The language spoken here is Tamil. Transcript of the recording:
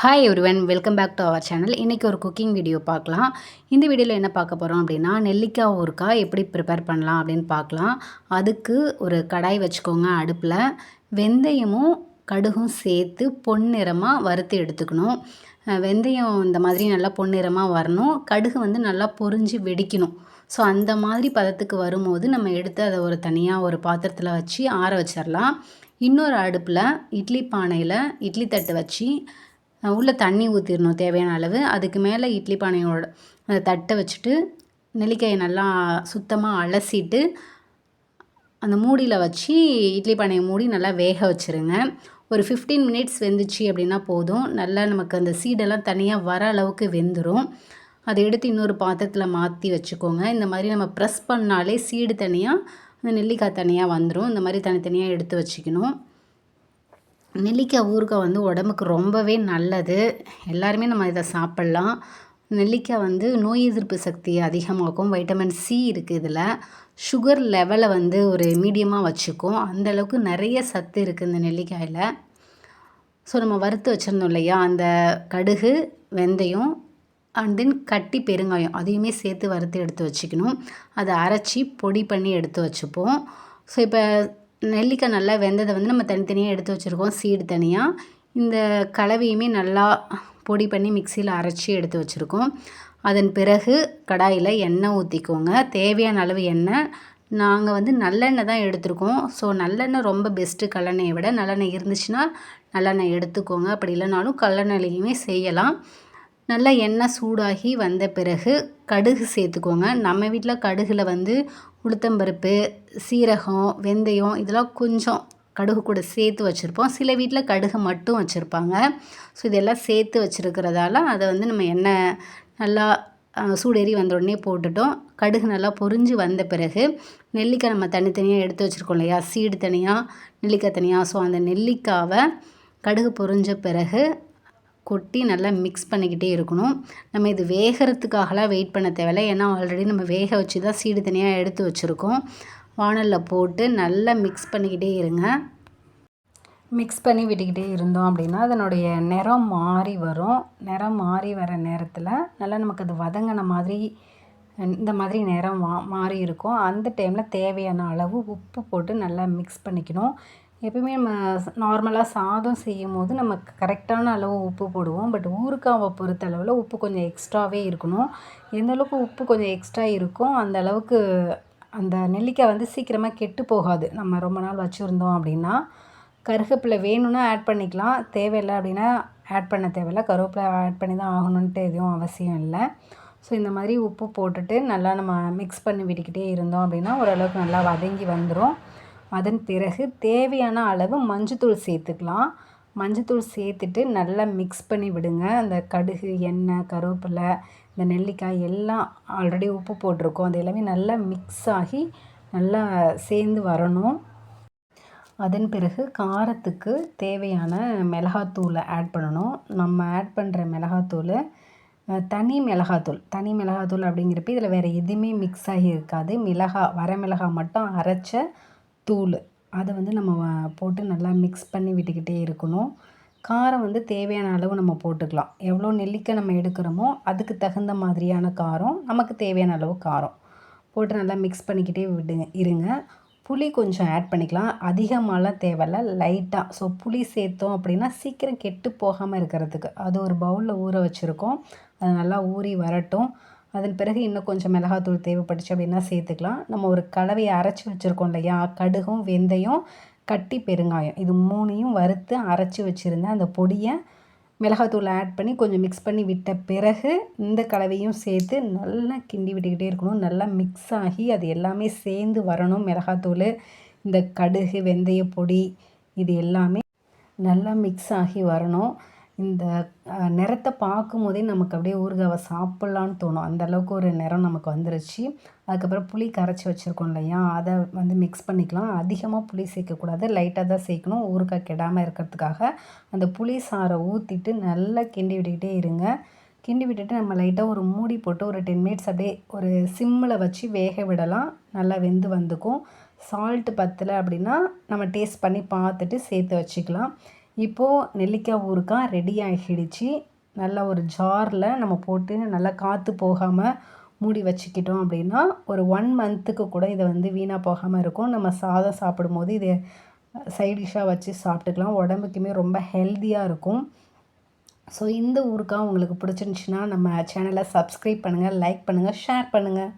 Hi everyone welcome back to our channel இன்றைக்கி ஒரு குக்கிங் வீடியோ பார்க்கலாம். இந்த வீடியோவில் என்ன பார்க்க போகிறோம் அப்படின்னா நெல்லிக்காய் ஊறுக்காய் எப்படி ப்ரிப்பேர் பண்ணலாம் அப்படின்னு பார்க்கலாம். அதுக்கு ஒரு கடாய் வச்சுக்கோங்க அடுப்பில். வெந்தயமும் கடுகும் சேர்த்து பொன்னிறமாக வறுத்து எடுத்துக்கணும். வெந்தயம் இந்த மாதிரி நல்லா பொன்னிறமாக வரணும். கடுகு வந்து நல்லா பொரிஞ்சு வெடிக்கணும். ஸோ அந்த மாதிரி பதத்துக்கு வரும்போது நம்ம எடுத்து அதை ஒரு தனியாக ஒரு பாத்திரத்தில் வச்சு ஆற வச்சிடலாம் இன்னொரு அடுப்பில் இட்லி பானையில் இட்லி தட்டு வச்சு உள்ளே தண்ணி ஊற்றிடணும் தேவையான அளவு. அதுக்கு மேலே இட்லி பானையோட அந்த தட்டை வச்சுட்டு நெல்லிக்காயை நல்லா சுத்தமாக அலசிட்டு அந்த மூடியில் வச்சு இட்லி பானையை மூடி நல்லா வேக வச்சுருங்க. ஒரு ஃபிஃப்டீன் மினிட்ஸ் வெந்துச்சு அப்படின்னா போதும். நல்லா நமக்கு அந்த சீடெல்லாம் தனியாக வர அளவுக்கு வெந்துடும் அதை எடுத்து இன்னொரு பாத்திரத்தில் மாற்றி வச்சுக்கோங்க. இந்த மாதிரி நம்ம ப்ரெஸ் பண்ணாலே சீடு தனியாக அந்த நெல்லிக்காய் தனியாக வந்துடும் இந்த மாதிரி தனித்தனியாக எடுத்து வச்சுக்கணும். நெல்லிக்காய் ஊறுகாய் வந்து உடம்புக்கு ரொம்பவே நல்லது. எல்லாருமே நம்ம இதை சாப்பிட்லாம். நெல்லிக்காய் வந்து நோய் எதிர்ப்பு சக்தி அதிகமாக்கும். வைட்டமின் சி இருக்குது இதில். சுகர் லெவலை வந்து ஒரு மீடியமாக வச்சுக்கும். அந்த அளவுக்கு நிறைய சத்து இருக்குது இந்த நெல்லிக்காயில். ஸோ நம்ம வறுத்து வச்சுருந்தோம் இல்லையா? அந்த கடுகு வெந்தயம் அண்ட் தென் கட்டி பெருங்காயம் அதையுமே சேர்த்து வறுத்து எடுத்து வச்சுக்கணும். அதை அரைச்சி பொடி பண்ணி எடுத்து வச்சுப்போம். ஸோ இப்போ நெல்லிக்காய் நல்லா வெந்ததை வந்து நம்ம தனித்தனியாக எடுத்து வச்சுருக்கோம். சீடு தனியாக இந்த கலவையுமே நல்லா பொடி பண்ணி மிக்சியில் அரைச்சி எடுத்து வச்சுருக்கோம். அதன் பிறகு கடாயில் எண்ணெய் ஊற்றிக்கோங்க தேவையான அளவு எண்ணெய். நாங்கள் வந்து நல்லெண்ணெய் தான் எடுத்திருக்கோம். ஸோ நல்லெண்ணெய் ரொம்ப பெஸ்ட்டு கல்லெண்ணெயை விட நல்லெண்ணெய் இருந்துச்சுன்னா நல்லெண்ணெய் எடுத்துக்கோங்க. அப்படி இல்லைனாலும் கல்லெண்ணெயிலையுமே செய்யலாம். நல்லா எண்ணெய் சூடாகி வந்த பிறகு கடுகு சேர்த்துக்கோங்க. நம்ம வீட்டில் கடுகில் வந்து உளுத்தம்பருப்பு சீரகம் வெந்தயம் இதெல்லாம் கொஞ்சம் கடுகு கூட சேர்த்து வச்சுருப்போம். சில வீட்டில் கடுகு மட்டும் வச்சுருப்பாங்க. ஸோ இதெல்லாம் சேர்த்து வச்சுருக்கிறதால அதை வந்து நம்ம எண்ணெய் நல்லா சூடேறி வந்த உடனே போட்டுட்டோம். கடுகு நல்லா பொறிஞ்சு வந்த பிறகு நெல்லிக்காய் நம்ம தனித்தனியாக எடுத்து வச்சுருக்கோம் இல்லையா? சீடு தனியாக நெல்லிக்காய் தனியாக ஸோ அந்த நெல்லிக்காவை கடுகு பொறிஞ்ச பிறகு கொட்டி நல்லா மிக்ஸ் பண்ணிக்கிட்டே இருக்கணும். நம்ம இது வேகிறதுக்காகலாம் வெயிட் பண்ண தேவையில்லை. ஏன்னா ஆல்ரெடி நம்ம வேக வச்சு தான் சீடு தனியாக எடுத்து வச்சுருக்கோம். வானலில் போட்டு நல்லா மிக்ஸ் பண்ணிக்கிட்டே இருங்க. மிக்ஸ் பண்ணி விட்டுக்கிட்டே இருந்தோம் அப்படின்னா அதனுடைய நிறம் மாறி வரும். நிறம் மாறி வர நேரத்தில் நல்லா நமக்கு அது வதங்கின மாதிரி இந்த மாதிரி நிறம் மா மாறி இருக்கும். அந்த டைமில் தேவையான அளவு உப்பு போட்டு நல்லா மிக்ஸ் பண்ணிக்கணும். எப்போயுமே நம்ம நார்மலாக சாதம் செய்யும் போது நம்ம கரெக்டான அளவு உப்பு போடுவோம். பட் ஊறுகாவை பொறுத்த அளவில் உப்பு கொஞ்சம் எக்ஸ்ட்ராவே இருக்கணும். எந்த அளவுக்கு உப்பு கொஞ்சம் எக்ஸ்ட்ரா இருக்கோ அந்த அளவுக்கு அந்த நெல்லிக்காய் வந்து சீக்கிரமாக கெட்டு போகாது. நம்ம ரொம்ப நாள் வச்சுருந்தோம் அப்படின்னா கருகப்பிலை வேணும்னா ஆட் பண்ணிக்கலாம். தேவையில்லை அப்படின்னா ஆட் பண்ண தேவையில்ல. கருவேப்பிலை ஆட் பண்ணி தான் ஆகணுன்ட்டு எதுவும் அவசியம் இல்லை. ஸோ இந்த மாதிரி உப்பு போட்டுட்டு நல்லா நம்ம மிக்ஸ் பண்ணி விட்டுக்கிட்டே இருந்தோம் அப்படின்னா ஓரளவுக்கு நல்லா வதங்கி வந்துடும் அதன் பிறகு தேவையான அளவு மஞ்சத்தூள் சேர்த்துக்கலாம். மஞ்சத்தூள் சேர்த்துட்டு நல்லா மிக்ஸ் பண்ணி விடுங்க. அந்த கடுகு எண்ணெய் கருவேப்பிலை இந்த நெல்லிக்காய் எல்லாம் ஆல்ரெடி உப்பு போட்டிருக்கோம். அது எல்லாமே நல்லா மிக்ஸ் ஆகி நல்லா சேர்ந்து வரணும். அதன் பிறகு காரத்துக்கு தேவையான மிளகாத்தூளை ஆட் பண்ணணும். நம்ம ஆட் பண்ணுற மிளகாத்தூள் தனி மிளகாத்தூள். தனி மிளகாத்தூள் அப்படிங்கிறப்ப இதில் வேறு எதுவுமே மிக்ஸ் ஆகி இருக்காது. மிளகா வர மிளகாய் மட்டும் அரைச்ச தூள். அதை வந்து நம்ம போட்டு நல்லா மிக்ஸ் பண்ணி விட்டுக்கிட்டே இருக்கணும். காரம் வந்து தேவையான அளவு நம்ம போட்டுக்கலாம். எவ்வளோ நெல்லிக்காய் நம்ம எடுக்கிறோமோ அதுக்கு தகுந்த மாதிரியான காரம் நமக்கு தேவையான அளவு காரம். போட்டு நல்லா மிக்ஸ் பண்ணிக்கிட்டே விடுங்க இருங்க. புளி கொஞ்சம் ஆட் பண்ணிக்கலாம். அதிகமாகலாம் தேவையில்ல லைட்டாக ஸோ புளி சேர்த்தோம் அப்படின்னா சீக்கிரம் கெட்டு போகாமல் இருக்கிறதுக்கு. அது ஒரு பவுலில் ஊற வச்சுருக்கோம். அது நல்லா ஊறி வரட்டும். அதன் பிறகு இன்னும் கொஞ்சம் மிளகாத்தூள் தேவைப்பட்டுச்சு அப்படின்னா சேர்த்துக்கலாம். நம்ம ஒரு கலவையை அரைச்சி வச்சுருக்கோம் இல்லையா? கடுகும் வெந்தயம் கட்டி பெருங்காயம். இது மூணையும் வறுத்து அரைச்சி வச்சுருந்தேன். அந்த பொடியை மிளகாத்தூள் ஆட் பண்ணி கொஞ்சம் மிக்ஸ் பண்ணி விட்ட பிறகு இந்த கலவையும் சேர்த்து நல்லா கிண்டி விட்டுக்கிட்டே இருக்கணும். நல்லா மிக்ஸ் ஆகி அது எல்லாமே சேர்ந்து வரணும். மிளகாத்தூள் இந்த கடுகு வெந்தய பொடி இது எல்லாமே நல்லா மிக்ஸ் ஆகி வரணும். இந்த நிறத்தை பார்க்கும் போதே நமக்கு அப்படியே ஊறுகாவை சாப்பிட்லான்னு தோணும். அந்தளவுக்கு ஒரு நிறம் நமக்கு வந்துருச்சு. அதுக்கப்புறம் புளி கரைச்சி வச்சுருக்கோம் இல்லையா? அதை வந்து மிக்ஸ் பண்ணிக்கலாம். அதிகமாக புளி சேர்க்கக்கூடாது. லைட்டாக தான் சேர்க்கணும். ஊறுகாய் கெடாமல் இருக்கிறதுக்காக அந்த புளி சாறை ஊற்றிட்டு நல்லா கிண்டி விட்டுக்கிட்டே இருங்க. கிண்டி விட்டுட்டு நம்ம லைட்டாக ஒரு மூடி போட்டு ஒரு டென் மினிட்ஸ் அப்படியே ஒரு சிம்மில் வச்சு வேக விடலாம். நல்லா வெந்து வந்துக்கும். சால்ட்டு பத்தலை அப்படின்னா நம்ம டேஸ்ட் பண்ணி பார்த்துட்டு சேர்த்து வச்சுக்கலாம். இப்போது நெல்லிக்காய் ஊறுகாய் ரெடி ஆகிடுச்சு. நல்லா ஒரு ஜாரில் நம்ம போட்டு நல்லா காற்று போகாமல் மூடி வச்சுக்கிட்டோம் அப்படின்னா ஒரு ஒன் மந்த்துக்கு கூட இதை வந்து வீணாக போகாமல் இருக்கும். நம்ம சாதம் சாப்பிடும்போது இதை சைடிஷாக வச்சு சாப்பிட்டுக்கலாம். உடம்புக்குமே ரொம்ப ஹெல்த்தியாக இருக்கும். ஸோ இந்த ஊருக்காக உங்களுக்கு பிடிச்சிருந்துச்சின்னா நம்ம சேனலை சப்ஸ்கிரைப் பண்ணுங்கள் லைக் பண்ணுங்கள் ஷேர் பண்ணுங்கள்